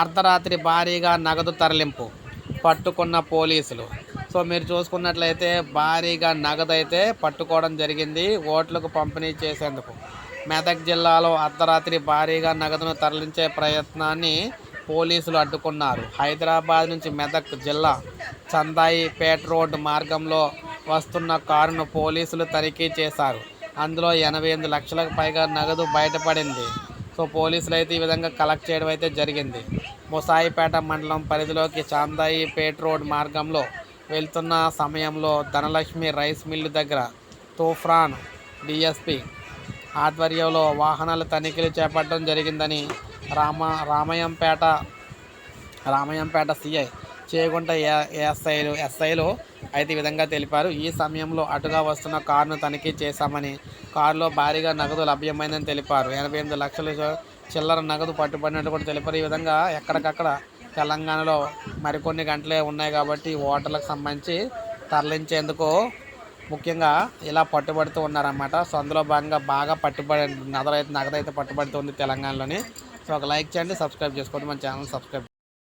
అర్ధరాత్రి భారీగా నగదు తరలింపు పట్టుకున్న పోలీసులు. సో మీరు చూసుకున్నట్లయితే భారీగా నగదు అయితే పట్టుకోవడం జరిగింది ఓట్లకు పంపిణీ చేసేందుకు. మెదక్ జిల్లాలో అర్ధరాత్రి భారీగా నగదును తరలించే ప్రయత్నాన్ని పోలీసులు అడ్డుకున్నారు. హైదరాబాద్ నుంచి మెదక్ జిల్లా చందాయిపేట రోడ్డు మార్గంలో వస్తున్న కారును పోలీసులు తనిఖీ చేశారు. అందులో ఎనభై ఎనిమిది లక్షలకు పైగా నగదు బయటపడింది. సో పోలీసులు అయితే ఈ విధంగా కలెక్ట్ చేయడం అయితే జరిగింది. ముసాయిపేట మండలం పరిధిలోకి చాందాయిపేట రోడ్ మార్గంలో వెళ్తున్న సమయంలో ధనలక్ష్మి రైస్ మిల్లు దగ్గర తూఫ్రాన్ డిఎస్పి ఆధ్వర్యంలో వాహనాల తనిఖీలు చేపట్టడం జరిగిందని రామ రామయంపేట రామయంపేట సిఐ చేగుంట ఏ- ఎస్ఐలు ఎస్ఐలు అయితే ఈ విధంగా తెలిపారు. ఈ సమయంలో అటుగా వస్తున్న కారును తనిఖీ చేశామని కారులో భారీగా నగదు లభ్యమైందని తెలిపారు. ఎనభై ఎనిమిది లక్షలు చిల్లర నగదు పట్టుబడినట్టు కూడా తెలిపారు. ఈ విధంగా ఎక్కడికక్కడ తెలంగాణలో మరికొన్ని గంటలే ఉన్నాయి కాబట్టి ఓటర్లకు సంబంధించి తరలించేందుకు ముఖ్యంగా ఇలా పట్టుబడుతూ ఉన్నారన్నమాట. సో అందులో భాగంగా బాగా పట్టుబడి నగలైతే నగదు అయితే పట్టుబడుతుంది తెలంగాణలోని. సో ఒక లైక్ చేయండి సబ్స్క్రైబ్ చేసుకోండి మన ఛానల్ సబ్స్క్రైబ్